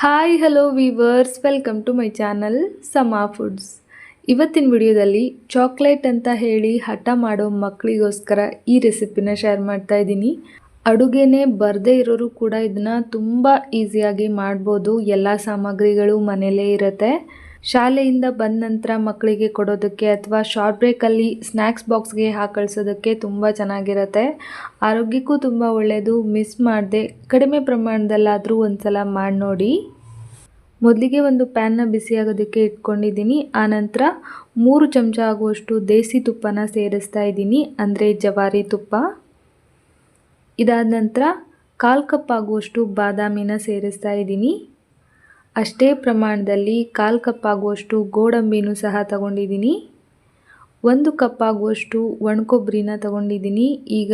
Hi hello viewers welcome to my channel Sama foods ಇವತ್ತಿನ ವಿಡಿಯೋದಲ್ಲಿ chocolate ಅಂತ ಹೇಳಿ ಹಠ ಮಾಡೋ ಮಕ್ಕಳಿಗೋಸ್ಕರ ಈ ರೆಸಿಪಿನ ಶೇರ್ ಮಾಡ್ತಾ ಇದ್ದೀನಿ. ಅಡುಗೆನೇ ಬರದೇ ಇರೋರು ಕೂಡ ಇದನ್ನ ತುಂಬ ಈಸಿಯಾಗಿ ಮಾಡ್ಬೋದು. ಎಲ್ಲ ಸಾಮಗ್ರಿಗಳು ಮನೆಯಲ್ಲೇ ಇರುತ್ತೆ. ಶಾಲೆಯಿಂದ ಬಂದ ನಂತರ ಮಕ್ಕಳಿಗೆ ಕೊಡೋದಕ್ಕೆ ಅಥವಾ ಶಾರ್ಟ್ ಬ್ರೇಕಲ್ಲಿ ಸ್ನ್ಯಾಕ್ಸ್ ಬಾಕ್ಸ್ಗೆ ಹಾಕಿ ಕಳಿಸೋದಕ್ಕೆ ತುಂಬ ಚೆನ್ನಾಗಿರುತ್ತೆ. ಆರೋಗ್ಯಕ್ಕೂ ತುಂಬ ಒಳ್ಳೆಯದು ಮಿಸ್ ಮಾಡದೆ. ಕಡಿಮೆ ಪ್ರಮಾಣದಲ್ಲಾದರೂ ಒಂದು ಸಲ ಮಾಡಿ ನೋಡಿ. ಮೊದಲಿಗೆ ಒಂದು ಪ್ಯಾನ್ನ ಬಿಸಿಯಾಗೋದಕ್ಕೆ ಇಟ್ಕೊಂಡಿದ್ದೀನಿ. ಆನಂತರ ಮೂರು ಚಮಚ ಆಗುವಷ್ಟು ದೇಸಿ ತುಪ್ಪನ ಸೇರಿಸ್ತಾ ಇದ್ದೀನಿ. ಅಂದರೆ ಜವಾರಿ ತುಪ್ಪ. ಇದಾದ ನಂತರ ಕಾಲು ಕಪ್ ಆಗುವಷ್ಟು ಬಾದಾಮಿನ ಸೇರಿಸ್ತಾ ಇದ್ದೀನಿ. ಅಷ್ಟೇ ಪ್ರಮಾಣದಲ್ಲಿ ಕಾಲು ಕಪ್ ಆಗುವಷ್ಟು ಗೋಡಂಬಿನೂ ಸಹ ತಗೊಂಡಿದ್ದೀನಿ. ಒಂದು ಕಪ್ ಆಗುವಷ್ಟು ಒಣಕೊಬ್ಬರಿನ ತಗೊಂಡಿದ್ದೀನಿ. ಈಗ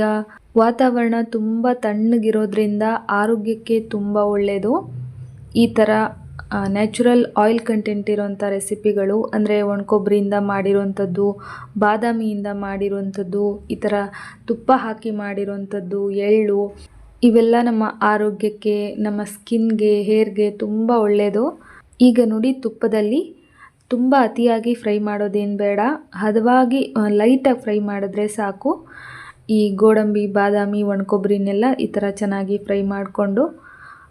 ವಾತಾವರಣ ತುಂಬ ತಣ್ಣಗಿರೋದ್ರಿಂದ ಆರೋಗ್ಯಕ್ಕೆ ತುಂಬ ಒಳ್ಳೆಯದು ಈ ಥರ ನ್ಯಾಚುರಲ್ ಆಯಿಲ್ ಕಂಟೆಂಟ್ ಇರೋಂಥ ರೆಸಿಪಿಗಳು, ಅಂದರೆ ಒಣಕೊಬ್ಬರಿಯಿಂದ ಮಾಡಿರೋಂಥದ್ದು, ಬಾದಾಮಿಯಿಂದ ಮಾಡಿರೋವಂಥದ್ದು ಈ ಥರ ತುಪ್ಪ ಹಾಕಿ ಮಾಡಿರೋಂಥದ್ದು, ಎಳ್ಳು ಇವೆಲ್ಲ ನಮ್ಮ ಆರೋಗ್ಯಕ್ಕೆ, ನಮ್ಮ ಸ್ಕಿನ್ಗೆ, ಹೇರ್ಗೆ ತುಂಬ ಒಳ್ಳೆಯದು ಈಗ ನೋಡಿ ತುಪ್ಪದಲ್ಲಿ ತುಂಬ ಅತಿಯಾಗಿ ಫ್ರೈ ಮಾಡೋದೇನು ಬೇಡ. ಹದವಾಗಿ ಲೈಟಾಗಿ ಫ್ರೈ ಮಾಡಿದ್ರೆ ಸಾಕು. ಈ ಗೋಡಂಬಿ, ಬಾದಾಮಿ, ಒಣಕೊಬ್ಬರಿನೆಲ್ಲ ಈ ಥರ ಚೆನ್ನಾಗಿ ಫ್ರೈ ಮಾಡಿಕೊಂಡು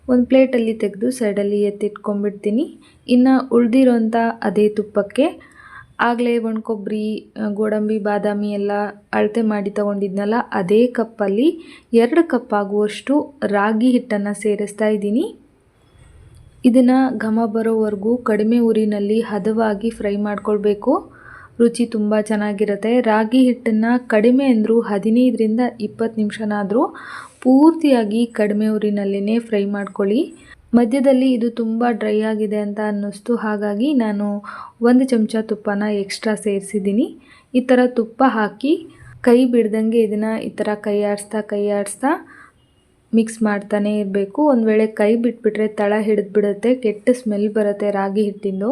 ಒಂದು ಪ್ಲೇಟಲ್ಲಿ ತೆಗೆದು ಸೈಡಲ್ಲಿ ಎತ್ತಿಟ್ಕೊಂಡ್ಬಿಡ್ತೀನಿ. ಇನ್ನು ಉಳಿದಿರೋಂಥ ಅದೇ ತುಪ್ಪಕ್ಕೆ ಆಗಲೇ ಒಣಕೊಬ್ಬರಿ ಗೋಡಂಬಿ, ಬಾದಾಮಿ ಎಲ್ಲ ಅಳತೆ ಮಾಡಿ ತಗೊಂಡಿದ್ನಲ್ಲ, ಅದೇ ಕಪ್ಪಲ್ಲಿ ಎರಡು ಕಪ್ ಆಗುವಷ್ಟು ರಾಗಿ ಹಿಟ್ಟನ್ನು ಸೇರಿಸ್ತಾ ಇದ್ದೀನಿ. ಇದನ್ನು ಘಮ ಬರೋವರೆಗೂ ಕಡಿಮೆ ಉರಿನಲ್ಲಿ ಹದವಾಗಿ ಫ್ರೈ ಮಾಡ್ಕೊಳ್ಬೇಕು. ರುಚಿ ತುಂಬ ಚೆನ್ನಾಗಿರುತ್ತೆ. ರಾಗಿ ಹಿಟ್ಟನ್ನು ಕಡಿಮೆ ಅಂದರೂ ಹದಿನೈದರಿಂದ ಇಪ್ಪತ್ತು ನಿಮಿಷನಾದರೂ ಪೂರ್ತಿಯಾಗಿ ಕಡಿಮೆ ಉರಿನಲ್ಲೇ ಫ್ರೈ ಮಾಡ್ಕೊಳ್ಳಿ. ಮಧ್ಯದಲ್ಲಿ ಇದು ತುಂಬ ಡ್ರೈ ಆಗಿದೆ ಅಂತ ಅನ್ನಿಸ್ತು. ಹಾಗಾಗಿ ನಾನು ಒಂದು ಚಮಚ ತುಪ್ಪನ ಎಕ್ಸ್ಟ್ರಾ ಸೇರಿಸಿದ್ದೀನಿ. ಈ ಥರ ತುಪ್ಪ ಹಾಕಿ ಕೈ ಬಿಡ್ದಂಗೆ ಇದನ್ನು ಈ ಥರ ಕೈ ಆಡಿಸ್ತಾ ಕೈ ಆಡಿಸ್ತಾ ಮಿಕ್ಸ್ ಮಾಡ್ತಾನೆ ಇರಬೇಕು. ಒಂದು ವೇಳೆ ಕೈ ಬಿಟ್ಬಿಟ್ರೆ ತಳ ಹಿಡಿದ್ಬಿಡುತ್ತೆ, ಕೆಟ್ಟ ಸ್ಮೆಲ್ ಬರುತ್ತೆ ರಾಗಿ ಹಿಟ್ಟಿಂದು.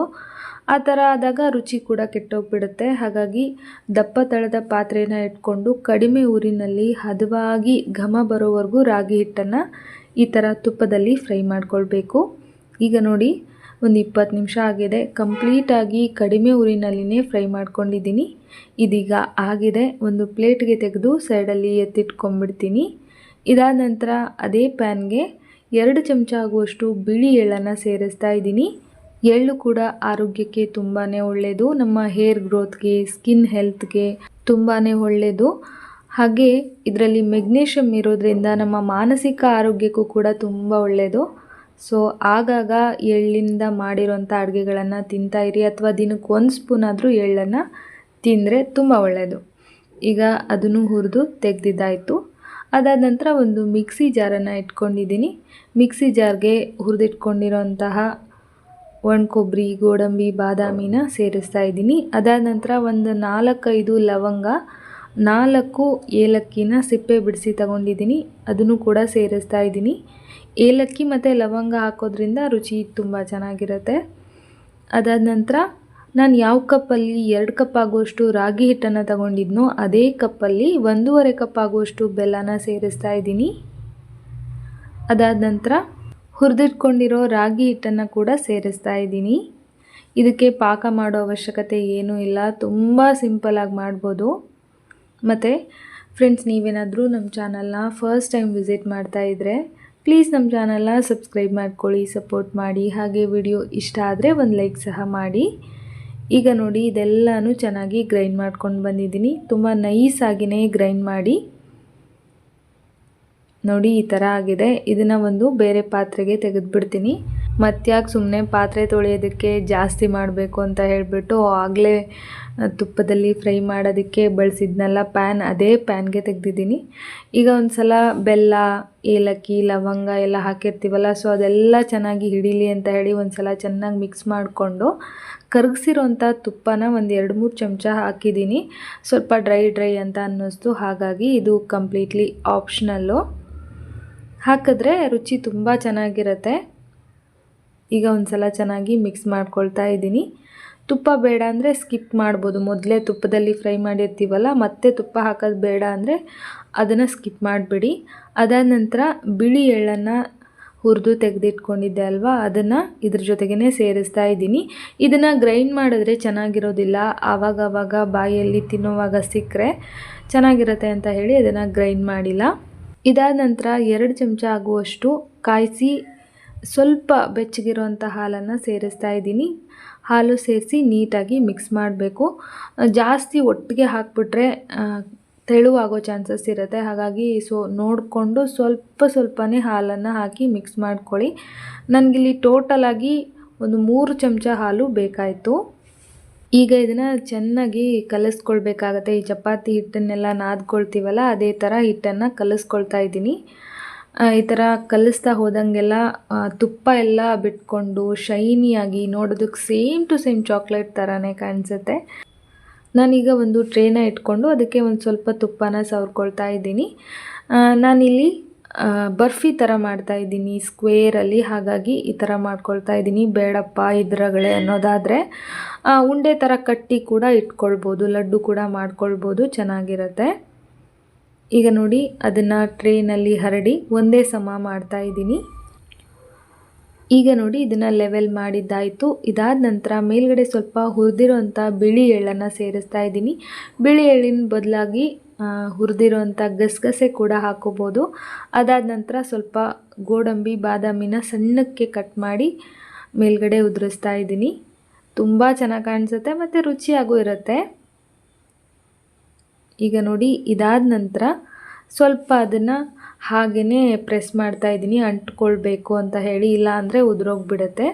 ಆ ಥರ ಆದಾಗ ರುಚಿ ಕೂಡ ಕೆಟ್ಟೋಗ್ಬಿಡುತ್ತೆ. ಹಾಗಾಗಿ ದಪ್ಪ ತಳದ ಪಾತ್ರೆನ ಇಟ್ಕೊಂಡು ಕಡಿಮೆ ಊರಿನಲ್ಲಿ ಹದವಾಗಿ ಘಮ ಬರೋವರೆಗೂ ರಾಗಿ ಹಿಟ್ಟನ್ನು ಈ ಥರ ತುಪ್ಪದಲ್ಲಿ ಫ್ರೈ ಮಾಡ್ಕೊಳ್ಬೇಕು. ಈಗ ನೋಡಿ, ಒಂದು ಇಪ್ಪತ್ತು ನಿಮಿಷ ಆಗಿದೆ. ಕಂಪ್ಲೀಟಾಗಿ ಕಡಿಮೆ ಊರಿನಲ್ಲಿನೇ ಫ್ರೈ ಮಾಡ್ಕೊಂಡಿದ್ದೀನಿ. ಇದೀಗ ಆಗಿದೆ. ಒಂದು ಪ್ಲೇಟ್ಗೆ ತೆಗೆದು ಸೈಡಲ್ಲಿ ಎತ್ತಿಟ್ಕೊಂಡ್ಬಿಡ್ತೀನಿ ಇದಾದ ನಂತರ ಅದೇ ಪ್ಯಾನ್ಗೆ ಎರಡು ಚಮಚ ಆಗುವಷ್ಟು ಬಿಳಿ ಎಳ್ಳನ್ನು ಸೇರಿಸ್ತಾ ಇದ್ದೀನಿ. ಎಳ್ಳು ಕೂಡ ಆರೋಗ್ಯಕ್ಕೆ ತುಂಬಾ ಒಳ್ಳೆಯದು ನಮ್ಮ ಹೇರ್ ಗ್ರೋತ್ಗೆ, ಸ್ಕಿನ್ ಹೆಲ್ತ್ಗೆ ತುಂಬಾ ಒಳ್ಳೆಯದು ಹಾಗೆ ಇದರಲ್ಲಿ ಮೆಗ್ನೀಷಿಯಮ್ ಇರೋದ್ರಿಂದ ನಮ್ಮ ಮಾನಸಿಕ ಆರೋಗ್ಯಕ್ಕೂ ಕೂಡ ತುಂಬ ಒಳ್ಳೆಯದು ಸೊ ಆಗಾಗ ಎಳ್ಳಿಂದ ಮಾಡಿರೋಂಥ ಅಡುಗೆಗಳನ್ನು ತಿಂತಾ ಇರಿ ಅಥವಾ ದಿನಕ್ಕೆ ಒಂದು ಸ್ಪೂನ್ ಆದರೂ ಎಳ್ಳನ್ನು ತಿಂದರೆ ತುಂಬ ಒಳ್ಳೆಯದು ಈಗ ಅದನ್ನು ಹುರಿದು ತೆಗೆದಿದ್ದಾಯಿತು. ಅದಾದ ನಂತರ ಒಂದು ಮಿಕ್ಸಿ ಜಾರನ್ನು ಇಟ್ಕೊಂಡಿದ್ದೀನಿ. ಮಿಕ್ಸಿ ಜಾರ್ಗೆ ಹುರಿದಿಟ್ಕೊಂಡಿರೋಂತಹ ಒಣ ಕೊಬ್ಬರಿ, ಗೋಡಂಬಿ, ಬಾದಾಮಿನ ಸೇರಿಸ್ತಾ ಇದ್ದೀನಿ. ಅದಾದ ನಂತರ ಒಂದು ನಾಲ್ಕೈದು ಲವಂಗ ನಾಲ್ಕು ಏಲಕ್ಕಿನ ಸಿಪ್ಪೆ ಬಿಡಿಸಿ ತಗೊಂಡಿದ್ದೀನಿ, ಅದನ್ನು ಕೂಡ ಸೇರಿಸ್ತಾ ಇದ್ದೀನಿ. ಏಲಕ್ಕಿ ಮತ್ತು ಲವಂಗ ಹಾಕೋದ್ರಿಂದ ರುಚಿ ತುಂಬ ಚೆನ್ನಾಗಿರುತ್ತೆ. ಅದಾದ ನಂತರ ನಾನು ಯಾವ ಕಪ್ಪಲ್ಲಿ ಎರಡು ಕಪ್ ಆಗುವಷ್ಟು ರಾಗಿ ಹಿಟ್ಟನ್ನು ತಗೊಂಡಿದ್ನೋ, ಅದೇ ಕಪ್ಪಲ್ಲಿ ಒಂದೂವರೆ ಕಪ್ ಆಗುವಷ್ಟು ಬೆಲ್ಲನ ಸೇರಿಸ್ತಾ ಇದ್ದೀನಿ. ಅದಾದ ನಂತರ ಹುರಿದಿಟ್ಕೊಂಡಿರೋ ರಾಗಿ ಹಿಟ್ಟನ್ನು ಕೂಡ ಸೇರಿಸ್ತಾ ಇದ್ದೀನಿ. ಇದಕ್ಕೆ ಪಾಕ ಮಾಡೋ ಅವಶ್ಯಕತೆ ಏನೂ ಇಲ್ಲ, ತುಂಬ ಸಿಂಪಲಾಗಿ ಮಾಡ್ಬೋದು. ಮತ್ತು ಫ್ರೆಂಡ್ಸ್ ನೀವೇನಾದರೂ ನಮ್ಮ ಚಾನಲ್ನ ಫಸ್ಟ್ ಟೈಮ್ ವಿಸಿಟ್ ಮಾಡ್ತಾ ಇದ್ದರೆ ಪ್ಲೀಸ್ ನಮ್ಮ ಚಾನಲ್ನ ಸಬ್ಸ್ಕ್ರೈಬ್ ಮಾಡ್ಕೊಳ್ಳಿ ಸಪೋರ್ಟ್ ಮಾಡಿ. ಹಾಗೆ ವಿಡಿಯೋ ಇಷ್ಟ ಆದರೆ ಒಂದು ಲೈಕ್ ಸಹ ಮಾಡಿ. ಈಗ ನೋಡಿ, ಇದೆಲ್ಲನೂ ಚೆನ್ನಾಗಿ ಗ್ರೈಂಡ್ ಮಾಡ್ಕೊಂಡು ಬಂದಿದ್ದೀನಿ. ತುಂಬ ನೈಸಾಗಿನೇ ಗ್ರೈಂಡ್ ಮಾಡಿ. ನೋಡಿ, ಈ ಥರ ಆಗಿದೆ. ಇದನ್ನು ಒಂದು ಬೇರೆ ಪಾತ್ರೆಗೆ ತೆಗೆದುಬಿಡ್ತೀನಿ. ಮತ್ತ್ಯಾಕೆ ಸುಮ್ಮನೆ ಪಾತ್ರೆ ತೊಳೆಯೋದಕ್ಕೆ ಜಾಸ್ತಿ ಮಾಡಬೇಕು ಅಂತ ಹೇಳಿಬಿಟ್ಟು ಆಗಲೇ ತುಪ್ಪದಲ್ಲಿ ಫ್ರೈ ಮಾಡೋದಕ್ಕೆ ಬಳಸಿದ್ನಲ್ಲ ಪ್ಯಾನ್, ಅದೇ ಪ್ಯಾನ್ಗೆ ತೆಗೆದಿದ್ದೀನಿ. ಈಗ ಒಂದು ಸಲ ಬೆಲ್ಲ, ಏಲಕ್ಕಿ, ಲವಂಗ ಎಲ್ಲ ಹಾಕಿರ್ತೀವಲ್ಲ, ಸೊ ಅದೆಲ್ಲ ಚೆನ್ನಾಗಿ ಹಿಡೀಲಿ ಅಂತ ಹೇಳಿ ಒಂದು ಸಲ ಚೆನ್ನಾಗಿ ಮಿಕ್ಸ್ ಮಾಡಿಕೊಂಡು ಕರಗಿಸಿರೋಂಥ ತುಪ್ಪನ ಒಂದು ಎರಡು ಮೂರು ಚಮಚ ಹಾಕಿದ್ದೀನಿ. ಸ್ವಲ್ಪ ಡ್ರೈ ಡ್ರೈ ಅಂತ ಅನ್ನಿಸ್ತು, ಹಾಗಾಗಿ ಇದು ಕಂಪ್ಲೀಟ್ಲಿ ಆಪ್ಷನಲ್ಲು ಹಾಕಿದ್ರೆ ರುಚಿ ತುಂಬ ಚೆನ್ನಾಗಿರುತ್ತೆ. ಈಗ ಒಂದು ಸಲ ಚೆನ್ನಾಗಿ ಮಿಕ್ಸ್ ಮಾಡ್ಕೊಳ್ತಾ ಇದ್ದೀನಿ. ತುಪ್ಪ ಬೇಡ ಅಂದರೆ ಸ್ಕಿಪ್ ಮಾಡ್ಬೋದು. ಮೊದಲೇ ತುಪ್ಪದಲ್ಲಿ ಫ್ರೈ ಮಾಡಿರ್ತೀವಲ್ಲ, ಮತ್ತೆ ತುಪ್ಪ ಹಾಕೋದು ಬೇಡ ಅಂದರೆ ಅದನ್ನು ಸ್ಕಿಪ್ ಮಾಡಿಬಿಡಿ. ಅದಾದ ನಂತರ ಬಿಳಿ ಎಳ್ಳನ್ನು ಹುರಿದು ತೆಗೆದಿಟ್ಕೊಂಡಿದ್ದೆ ಅಲ್ವಾ, ಅದನ್ನು ಇದ್ರ ಜೊತೆಗೇ ಸೇರಿಸ್ತಾ ಇದ್ದೀನಿ. ಇದನ್ನು ಗ್ರೈಂಡ್ ಮಾಡಿದ್ರೆ ಚೆನ್ನಾಗಿರೋದಿಲ್ಲ. ಆವಾಗ ಆವಾಗ ಬಾಯಲ್ಲಿ ತಿನ್ನೋವಾಗ ಸಿಕ್ಕರೆ ಚೆನ್ನಾಗಿರುತ್ತೆ ಅಂತ ಹೇಳಿ ಅದನ್ನು ಗ್ರೈಂಡ್ ಮಾಡಿಲ್ಲ. ಇದಾದ ನಂತರ ಎರಡು ಚಮಚ ಆಗುವಷ್ಟು ಕಾಯಿಸಿ ಸ್ವಲ್ಪ ಬೆಚ್ಚಗಿರುವಂಥ ಹಾಲನ್ನು ಸೇರಿಸ್ತಾ ಇದ್ದೀನಿ. ಹಾಲು ಸೇರಿಸಿ ನೀಟಾಗಿ ಮಿಕ್ಸ್ ಮಾಡಬೇಕು. ಜಾಸ್ತಿ ಒಟ್ಟಿಗೆ ಹಾಕ್ಬಿಟ್ರೆ ತೆಳುವಾಗೋ ಚಾನ್ಸಸ್ ಇರುತ್ತೆ. ಹಾಗಾಗಿ ಸೊ, ನೋಡಿಕೊಂಡು ಸ್ವಲ್ಪ ಸ್ವಲ್ಪನೇ ಹಾಲನ್ನು ಹಾಕಿ ಮಿಕ್ಸ್ ಮಾಡ್ಕೊಳ್ಳಿ. ನನಗಿಲ್ಲಿ ಟೋಟಲಾಗಿ ಒಂದು ಮೂರು ಚಮಚ ಹಾಲು ಬೇಕಾಯಿತು. ಈಗ ಇದನ್ನು ಚೆನ್ನಾಗಿ ಕಲಿಸ್ಕೊಳ್ಬೇಕಾಗತ್ತೆ. ಈ ಚಪಾತಿ ಹಿಟ್ಟನ್ನೆಲ್ಲ ನಾದ್ಕೊಳ್ತೀವಲ್ಲ, ಅದೇ ಥರ ಹಿಟ್ಟನ್ನು ಕಲಿಸ್ಕೊಳ್ತಾ ಇದ್ದೀನಿ. ಈ ಥರ ಕಲಿಸ್ತಾ ಹೋದಂಗೆಲ್ಲ ತುಪ್ಪ ಎಲ್ಲ ಬಿಟ್ಕೊಂಡು ಶೈನಿಯಾಗಿ ನೋಡೋದಕ್ಕೆ ಸೇಮ್ ಟು ಸೇಮ್ ಚಾಕ್ಲೇಟ್ ಥರನೇ ಕಾಣಿಸುತ್ತೆ. ನಾನೀಗ ಒಂದು ಟ್ರೇನ ಇಟ್ಕೊಂಡು ಅದಕ್ಕೆ ಒಂದು ಸ್ವಲ್ಪ ತುಪ್ಪನ ಸವರ್ಕೊಳ್ತಾ ಇದ್ದೀನಿ. ನಾನಿಲ್ಲಿ ಬರ್ಫಿ ಥರ ಮಾಡ್ತಾ ಇದ್ದೀನಿ ಸ್ಕ್ವೇರಲ್ಲಿ ಹಾಗಾಗಿ ಈ ಥರ ಮಾಡ್ಕೊಳ್ತಾ ಇದ್ದೀನಿ. ಬೇಡಪ್ಪ ಇದ್ರಗಳೇ ಅನ್ನೋದಾದರೆ ಉಂಡೆ ಥರ ಕಟ್ಟಿ ಕೂಡ ಇಟ್ಕೊಳ್ಬೋದು, ಲಡ್ಡು ಕೂಡ ಮಾಡ್ಕೊಳ್ಬೋದು, ಚೆನ್ನಾಗಿರುತ್ತೆ. ಈಗ ನೋಡಿ, ಅದನ್ನು ಟ್ರೇನಲ್ಲಿ ಹರಡಿ ಒಂದೇ ಸಮ ಮಾಡ್ತಾ ಇದ್ದೀನಿ. ಈಗ ನೋಡಿ, ಇದನ್ನು ಲೆವೆಲ್ ಮಾಡಿದ್ದಾಯಿತು. ಇದಾದ ನಂತರ ಮೇಲ್ಗಡೆ ಸ್ವಲ್ಪ ಹುರಿದಿರೋಂಥ ಬಿಳಿ ಎಳ್ಳನ್ನು ಸೇರಿಸ್ತಾ ಇದ್ದೀನಿ. ಬಿಳಿ ಎಳ್ಳಿನ ಬದಲಾಗಿ ಹುರಿದಿರೋಂಥ ಗಸಗಸೆ ಕೂಡ ಹಾಕೋಬೋದು. ಅದಾದ ನಂತರ ಸ್ವಲ್ಪ ಗೋಡಂಬಿ, ಬಾದಾಮಿನ ಸಣ್ಣಕ್ಕೆ ಕಟ್ ಮಾಡಿ ಮೇಲ್ಗಡೆ ಉದುರಿಸ್ತಾ ಇದ್ದೀನಿ. ತುಂಬ ಚೆನ್ನಾಗಿ ಕಾಣಿಸುತ್ತೆ ಮತ್ತು ರುಚಿಯಾಗೂ ಇರುತ್ತೆ. ಈಗ ನೋಡಿ, ಇದಾದ ನಂತರ ಸ್ವಲ್ಪ ಅದನ್ನು ಹಾಗೆಯೇ ಪ್ರೆಸ್ ಮಾಡ್ತಾ ಇದ್ದೀನಿ, ಅಂಟ್ಕೊಳ್ಬೇಕು ಅಂತ ಹೇಳಿ, ಇಲ್ಲ ಅಂದರೆ ಉದುರೋಗ್ಬಿಡತ್ತೆ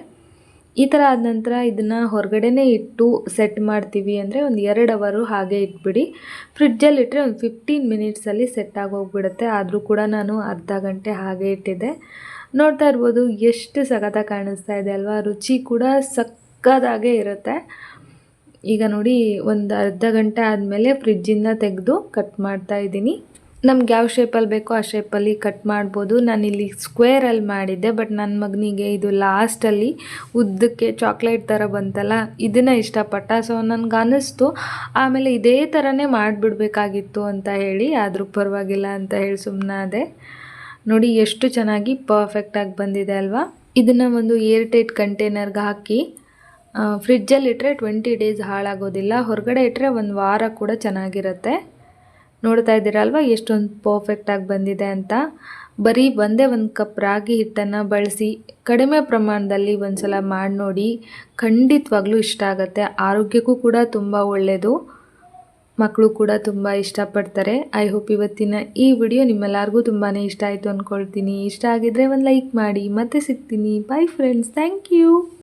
ಈ ಥರ ಆದ ನಂತರ ಇದನ್ನು ಹೊರಗಡೆನೇ ಇಟ್ಟು ಸೆಟ್ ಮಾಡ್ತೀವಿ ಅಂದರೆ ಒಂದು ಎರಡು ಅವರು ಹಾಗೆ ಇಟ್ಬಿಡಿ. ಫ್ರಿಡ್ಜಲ್ಲಿ ಇಟ್ಟರೆ ಒಂದು ಫಿಫ್ಟೀನ್ ಮಿನಿಟ್ಸಲ್ಲಿ ಸೆಟ್ ಆಗೋಗ್ಬಿಡುತ್ತೆ. ಆದರೂ ಕೂಡ ನಾನು ಅರ್ಧ ಗಂಟೆ ಹಾಗೆ ಇಟ್ಟಿದ್ದೆ. ನೋಡ್ತಾ ಇರ್ಬೋದು, ಎಷ್ಟು ಸಖತ ಕಾಣಿಸ್ತಾ ಇದೆ ಅಲ್ವಾ? ರುಚಿ ಕೂಡ ಸಕ್ಕದಾಗೆ ಇರುತ್ತೆ. ಈಗ ನೋಡಿ ಒಂದು ಅರ್ಧ ಗಂಟೆ ಆದಮೇಲೆ ಫ್ರಿಜ್ಜಿಂದ ತೆಗೆದು ಕಟ್ ಮಾಡ್ತಾ ಇದ್ದೀನಿ. ನಮ್ಗೆ ಯಾವ ಶೇಪಲ್ಲಿ ಬೇಕೋ ಆ ಶೇಪಲ್ಲಿ ಕಟ್ ಮಾಡ್ಬೋದು. ನಾನಿಲ್ಲಿ ಸ್ಕ್ವೇರಲ್ಲಿ ಮಾಡಿದ್ದೆ ಬಟ್ ನನ್ನ ಮಗನಿಗೆ ಇದು ಲಾಸ್ಟಲ್ಲಿ ಉದ್ದಕ್ಕೆ ಚಾಕ್ಲೇಟ್ ಥರ ಬಂತಲ್ಲ, ಇದನ್ನು ಇಷ್ಟಪಟ್ಟ. ಸೊ ನನಗೆ ಅನ್ನಿಸ್ತು ಆಮೇಲೆ ಇದೇ ಥರನೇ ಮಾಡಿಬಿಡ್ಬೇಕಾಗಿತ್ತು ಅಂತ ಹೇಳಿ, ಆದರೂ ಪರವಾಗಿಲ್ಲ ಅಂತ ಹೇಳಿ ಸುಮ್ಮನಾದೆ ನೋಡಿ ಎಷ್ಟು ಚೆನ್ನಾಗಿ ಪರ್ಫೆಕ್ಟಾಗಿ ಬಂದಿದೆ ಅಲ್ವಾ. ಇದನ್ನು ಒಂದು ಏರ್ ಟೈಟ್ ಕಂಟೈನರ್ಗೆ ಹಾಕಿ ಫ್ರಿಜ್ಜಲ್ಲಿಟ್ಟರೆ ಟ್ವೆಂಟಿ ಡೇಸ್ ಹಾಳಾಗೋದಿಲ್ಲ. ಹೊರಗಡೆ ಇಟ್ಟರೆ ಒಂದು ವಾರ ಕೂಡ ಚೆನ್ನಾಗಿರುತ್ತೆ. ನೋಡ್ತಾ ಇದ್ದೀರಲ್ವ? ಎಷ್ಟೊಂದು ಪರ್ಫೆಕ್ಟಾಗಿ ಬಂದಿದೆ ಅಂತ. ಬರೀ ಒಂದೇ ಒಂದು ಕಪ್ ರಾಗಿ ಹಿಟ್ಟನ್ನು ಬಳಸಿ, ಕಡಿಮೆ ಪ್ರಮಾಣದಲ್ಲಿ ಒಂದು ಸಲ ಮಾಡಿ ನೋಡಿ. ಖಂಡಿತವಾಗ್ಲೂ ಇಷ್ಟ ಆಗುತ್ತೆ. ಆರೋಗ್ಯಕ್ಕೂ ಕೂಡ ತುಂಬ ಒಳ್ಳೆಯದು ಮಕ್ಕಳು ಕೂಡ ತುಂಬ ಇಷ್ಟಪಡ್ತಾರೆ. ಐ ಹೋಪ್ ಇವತ್ತಿನ ಈ ವಿಡಿಯೋ ನಿಮ್ಮೆಲ್ಲರಿಗೂ ತುಂಬಾ ಇಷ್ಟ ಆಯಿತು ಅಂದ್ಕೊಳ್ತೀನಿ ಇಷ್ಟ ಆಗಿದ್ರೆ ಒಂದು ಲೈಕ್ ಮಾಡಿ. ಮತ್ತೆ ಸಿಗ್ತೀನಿ. By friends thank you